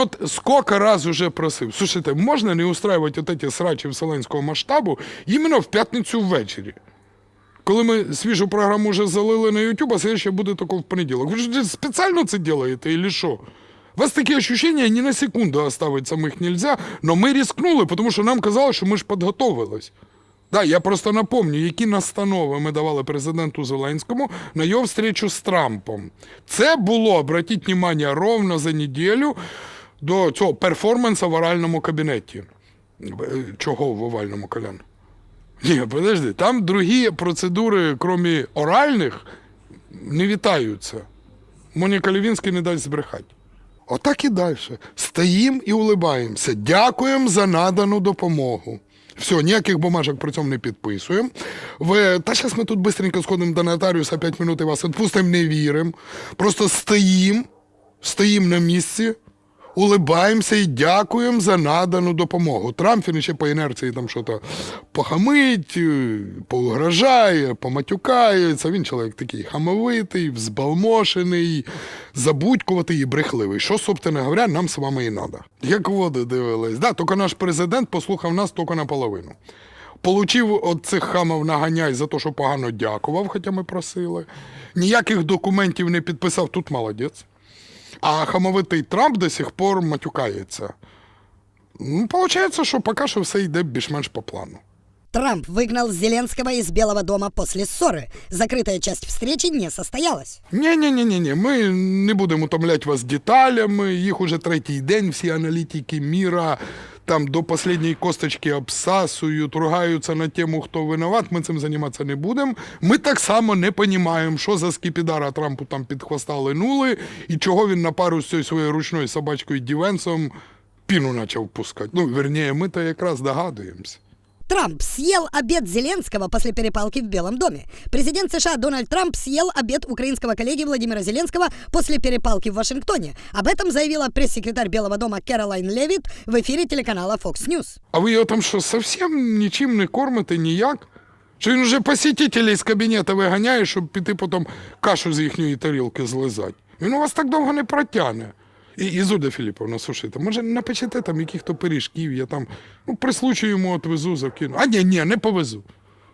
Ну, от сколько раз уже просив. Слушайте, можна не устраивать от эти срачі вселенського масштабу іменно в п'ятницю ввечері? Коли ми свіжу програму вже залили на YouTube, а це ще буде тако в понеділок. Ви ж спеціально це робите, или що? У вас такі ощущення ні на секунду оставить самих нельзя, но ми рискнули, тому що нам казали, що ми ж підготовились. Да, я просто напомню, які настанови ми давали президенту Зеленському на його встречу з Трампом. Це було, обратіть внимание, ровно за неділю до цього перформанса в оральному кабінеті. Чого в овальному колян? Ні, подожди, там другі процедури, крім оральних, не вітаються. Моніка Лівінський не дасть збрехати. Отак і далі. Стоїм і улибаємося. Дякуємо за надану допомогу. Все, ніяких бумажок при цьому не підписуємо. Ви, та зараз ми тут швидко сходимо до нотаріуса, 5 минут і вас відпустимо, не віримо. Просто стоїмо, стоїмо на місці, улибаємося і дякуємо за надану допомогу. Трамп він ще по інерції там щось похамить, е, поугрожає, поматюкається. Він чоловік такий хамовитий, взбалмошений, забудькуватий і брехливий. Що, собственно говоря, нам з вами і треба. Як води дивились. Да, тільки наш президент послухав нас тільки наполовину. Получив от цих хамов наганяй за те, що погано дякував, хоча ми просили. Ніяких документів не підписав, тут молодець. А хамовитий Трамп до сих пор матюкається. Ну, Получається, що поки що все йде більш-менш по плану. Трамп выгнал Зеленского из Белого дома после ссоры. Закрытая часть встречи не состоялась. Ні-ні-ні, ми не будемо утомляти вас деталями. Їх уже третій день, всі аналітики міра там до останньої косточки обсасують, ругаються на тему, хто винуват. Ми цим займатися не будемо. Ми так само не розуміємо, що за скіпідара Трампу там під хвоста линули, і чого він на пару з цією своєю ручною собачкою Дівенсом піну почав пускати. Ну, верніше, ми то якраз догадуємося. Трамп съел обед Зеленского после перепалки в Белом доме. Президент США Дональд Трамп съел обед украинского коллеги Владимира Зеленского после перепалки в Вашингтоне. Об этом заявила пресс-секретарь Белого дома Кэролайн Левит в эфире телеканала Fox News. А ви його там що, зовсім нічим не кормите, ніяк? Що він вже посетителей з кабінету виганяє, щоб піти потім кашу з їхньої тарілки злизати? Він у вас так довго не протягне. І Зуда Філіповна, слушайте, може напечете там яких-то пиріжків, я там ну, при случаю йому отвезу, закину. А ні, ні, не повезу.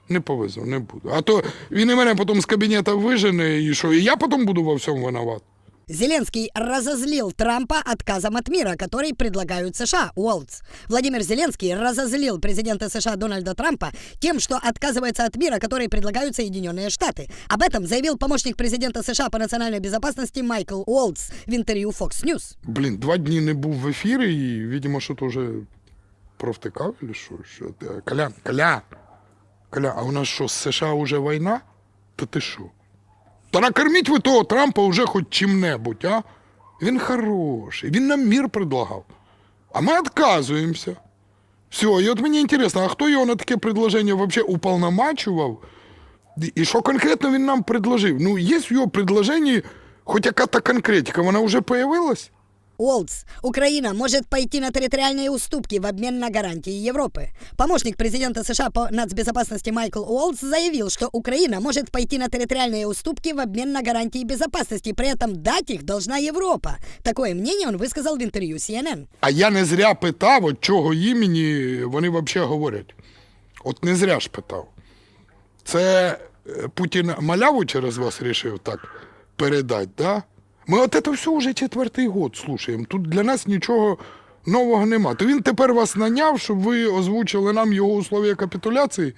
Не повезу, не буду. А то він і мене потім з кабінету вижене, і що, і я потім буду во всьому винуват. Зеленский разозлил Трампа отказом от мира, который предлагают США, Уолтс. Владимир Зеленский разозлил президента США Дональда Трампа тем, что отказывается от мира, который предлагают Соединенные Штаты. Об этом заявил помощник президента США по национальной безопасности Майкл Уолтс в интервью Fox News. Блін, два дні не був в ефірі і, видимо, що то вже провтикав, чи що? що ти? Колян, Колян, Колян, а у нас що, з США вже війна? Та ти що? Та накорміть ви того Трампа вже хоч чим-небудь, а? Він хороший, він нам мир предлагав. А ми відказуємося. Все, і от мені цікаво, а хто його на таке предложення взагалі уполномачував? І що конкретно він нам предложив? Ну, є в його предложенні хоч яка-то конкретика, вона вже появилась? Уолтс, Украина может пойти на территориальные уступки в обмен на гарантии Европы. Помощник президента США по нацбезопасности Майкл Уолтс заявил, что Украина может пойти на территориальные уступки в обмен на гарантии безопасности, при этом дать их должна Европа. Такое мнение он высказал в интервью CNN. А я не зря питав, от чого імені вони взагалі говорять. От не зря ж питав. Це е, Путін маляву через вас рішив так передати, да? Ми от це все вже четвертий год слушаємо. Тут для нас нічого нового нема. То він тепер вас наняв, щоб ви озвучили нам його условия капітуляції.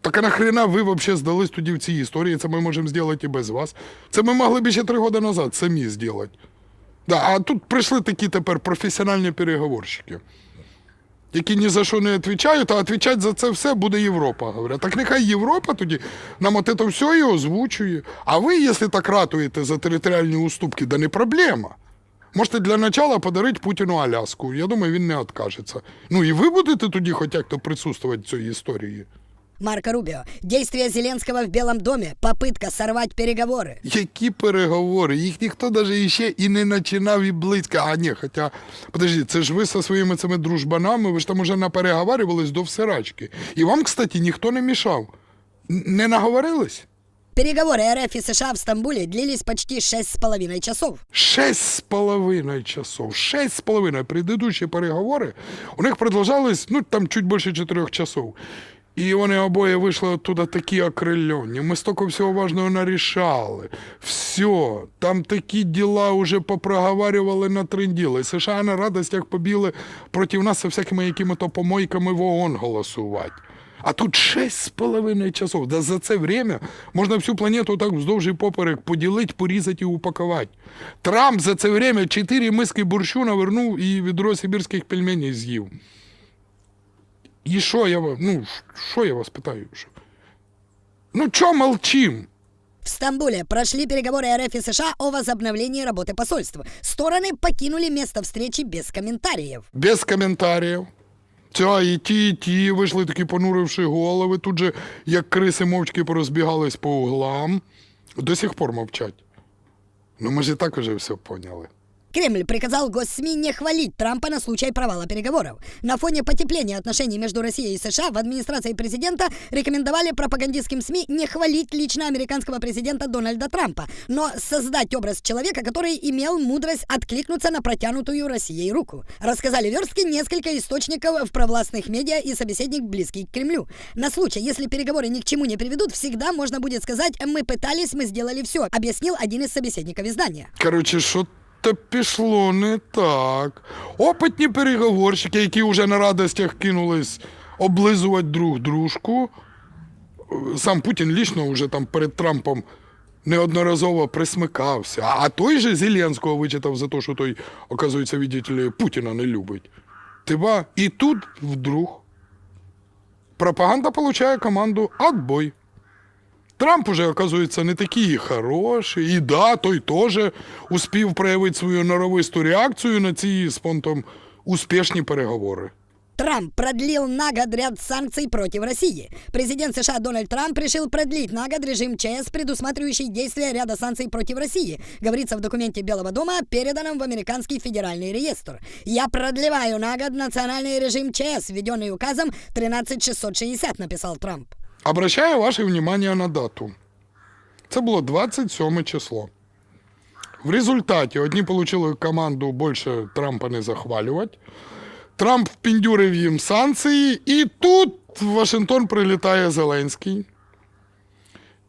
Так а нахрена ви взагалі здались тоді в цій історії? Це ми можемо зробити і без вас. Це ми могли б ще три роки назад самі зробити. Да, а тут прийшли такі тепер професіональні переговорщики, які ні за що не відповідають, а відповідати за це все буде Європа. Говорять, так нехай Європа тоді нам от це все і озвучує. А ви, якщо так ратуєте за територіальні уступки, да не проблема. Можете для начала подарити Путіну Аляску. Я думаю, він не відкажеться. Ну і ви будете тоді хоч як-то присутствувати в цій історії. Марко Рубио. Действия Зеленского в Белом доме. Попытка сорвать переговоры. Які переговори? Їх ніхто навіть ще і не починав і близько. А ні, хоча, подожди, це ж ви зі своїми цими дружбанами, ви ж там уже напереговарювались до всерачки. І вам, кстати, ніхто не мішав. Н- Не наговорились? Переговоры РФ и США в Стамбуле длились почти шесть с половиной часов. Шесть з половиною часов. Шесть з половиною. Предыдущі переговори у них продовжались, ну, там чуть більше чотирьох часов. І вони обоє вийшли оттуда такі окрильонні. Ми стільки всього важного нарішали. Все. Там такі діла вже попроговарювали на тренділи. США на радостях побіли проти нас со всякими якими-то помойками в ООН голосувати. А тут шесть з половиною часов. Да за це время можна всю планету так вздовж і поперек поділити, порізати і упакувати. Трамп за це время чотири миски борщу навернув і відро сибірських пельменей з'їв. І що я вас, ну, що я вас питаю? Що? Ну, чо молчим? В Стамбуле прошли переговоры РФ и США о возобновлении работы посольств. Стороны покинули место встречи без комментариев. Без коментарів. Ця і ті, і ті вийшли такі понуривши голови, тут же, як криси мовчки порозбігались по углам. До сих пор мовчать. Ну, ми ж і так уже все поняли. Кремль приказал госсми не хвалить Трампа на случай провала переговоров. На фоне потепления отношений между Россией и США в администрации президента рекомендовали пропагандистским СМИ не хвалить лично американского президента Дональда Трампа, но создать образ человека, который имел мудрость откликнуться на протянутую Россией руку. Рассказали верстки несколько источников в провластных медиа и собеседник близкий к Кремлю. На случай, если переговоры ни к чему не приведут, всегда можно будет сказать «мы пытались, мы сделали все», объяснил один из собеседников издания. Коротше, що то пішло не так. Опитні переговорщики, які вже на радостях кинулись облизувати друг дружку. Сам Путін лічно вже там перед Трампом неодноразово присмикався. А той же Зеленського вичитав за те, що той, оказується, видите Путіна не любить. Тиба, і тут вдруг пропаганда получає команду «Отбой». Трамп уже, оказується, не такий і хороший. І да, той теж успів проявити свою норовисту реакцію на ці з понтом успішні переговори. Трамп продлил на год ряд санкций против России. Президент США Дональд Трамп решил продлить на год режим ЧС, предусматривающий действие ряда санкций против России, говорится в документе Белого дома, переданном в американский федеральный реестр. Я продлеваю на год национальный режим ЧС, введенный указом 13660, написал Трамп. Обращаю ваше внимание на дату. Це було 27 число. В результаті одні отримали команду більше Трампа не захвалювати. Трамп впіндюрив їм санкції, і тут в Вашингтон прилітає Зеленський.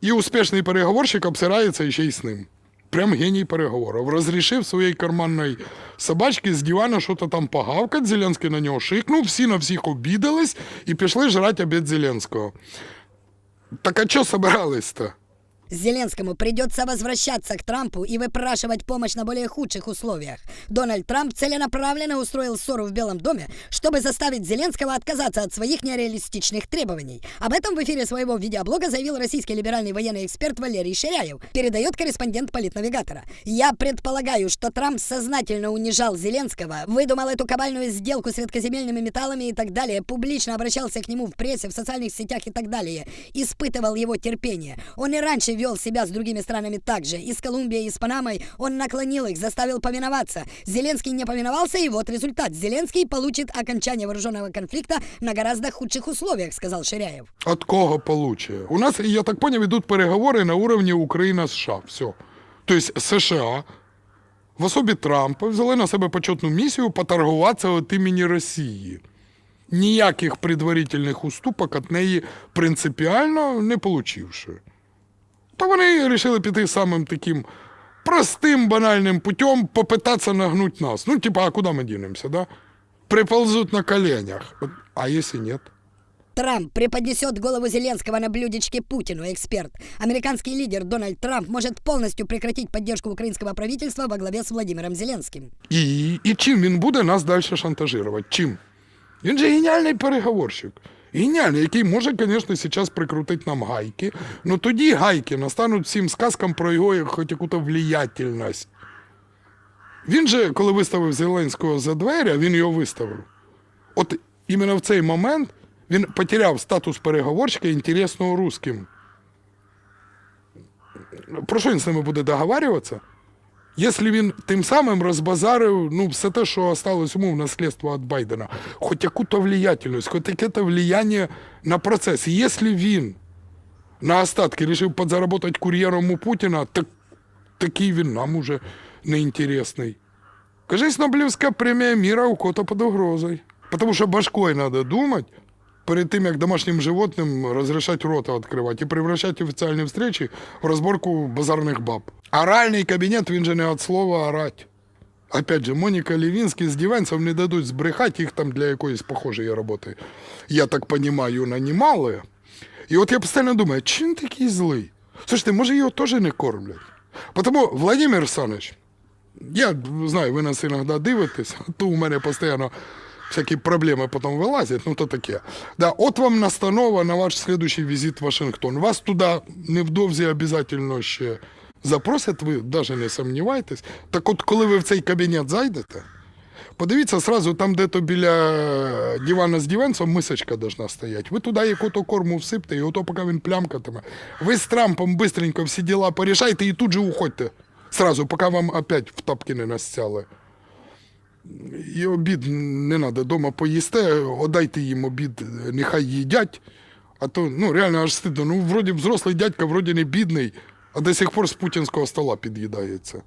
І успішний переговорщик обсирається ще й з ним. Прям геній переговорів. Розрішив своєї карманної собачки з дивана то там погавкать. Зеленський на нього шикнув, всі на всіх обідались і пішли жрати обід Зеленського. Так а чого собирались-то? Зеленскому придется возвращаться к Трампу и выпрашивать помощь на более худших условиях. Дональд Трамп целенаправленно устроил ссору в Белом доме, чтобы заставить Зеленского отказаться от своих нереалистичных требований. Об этом в эфире своего видеоблога заявил российский либеральный военный эксперт Валерий Ширяев, передает корреспондент политнавигатора. «Я предполагаю, что Трамп сознательно унижал Зеленского, выдумал эту кабальную сделку с редкоземельными металлами и так далее, публично обращался к нему в прессе, в социальных сетях и так далее, испытывал его терпение. Он и раньше вел себя с другими странами так же. И с Колумбией, и с Панамой он наклонил их, заставил повиноваться. Зеленский не повиновался, и вот результат. Зеленский получит окончание вооруженного конфликта на гораздо худших условиях, сказал Ширяев. От кого получає? У нас, я так поняв, йдуть переговори на уровні Україна-США. Все. Тобто США в особі Трампа взяли на себе почетну місію поторгуватися від імені Росії. Ніяких предварительних уступок від неї принципіально не получивши. То вони вирішили піти самим таким простим, банальним путем, попитатися нагнуть нас. Ну, типа, а куди ми дінемося, да? Приползуть на коленях. От, А якщо ні? Трамп преподнесет голову Зеленского на блюдечке Путину, эксперт. Американский лидер Дональд Трамп может полностью прекратить поддержку украинского правительства во главе с Владимиром Зеленским. І, і чим він буде нас далі шантажувати? Чим? Він же геніальний переговорщик. Геніальний, який може, звісно, зараз прикрутити нам гайки. але тоді гайки настануть всім сказкам про його хоч яку-то влиятельність. Він же, коли виставив Зеленського за двері, він його виставив. От іменно в цей момент він потеряв статус переговорщика інтересного русским. Про що він з ними буде договарюватися? Якщо він тим самим розбазарив ну, все те, що осталось йому в наслідство від Байдена, хоч яку-то влиятельність, хоч яке-то влияння на процес. Якщо він на остатки рішив подзаработати кур'єром у Путіна, так такий він нам уже неінтересний. Кажись, Нобелевская премия мира у кота под угрозой. Потому что башкой надо думать, перед тем, як домашнім животним разрешать рота открывать и превращать официальные встречи в разборку базарных баб. Оральний кабінет, він же не від слова орать. Опять же, Моніка Левінський з Дівенцем не дадуть збрехати, їх там для якоїсь похожої роботи, я так понимаю, нанімали. І от я постійно думаю, чи він такий злий? Слушайте, може його теж не кормлять? Потому, Владимир Саныч, я знаю, ви нас іноді дивитесь, то у мене постійно всякі проблеми потім вилазять, ну то таке. Да, от вам настанова на ваш следующий візит в Вашингтон. Вас туди невдовзі обов'язково ще запросять, ви навіть не сумнівайтесь. Так от, коли ви в цей кабінет зайдете, подивіться сразу там, де то біля дивана з диванцем мисочка должна стояти. Ви туди яку-то корму всипте, і ото поки він плямкатиме. Ви з Трампом быстренько всі діла порішайте і тут же уходьте. Сразу, поки вам опять в тапки не настяли. І обід не треба вдома поїсти, отдайте їм обід, нехай їдять. А то ну, реально аж стидно. Ну, вроді взрослий дядька, вроді не бідний, а до сих пор з путінського стола під'їдається.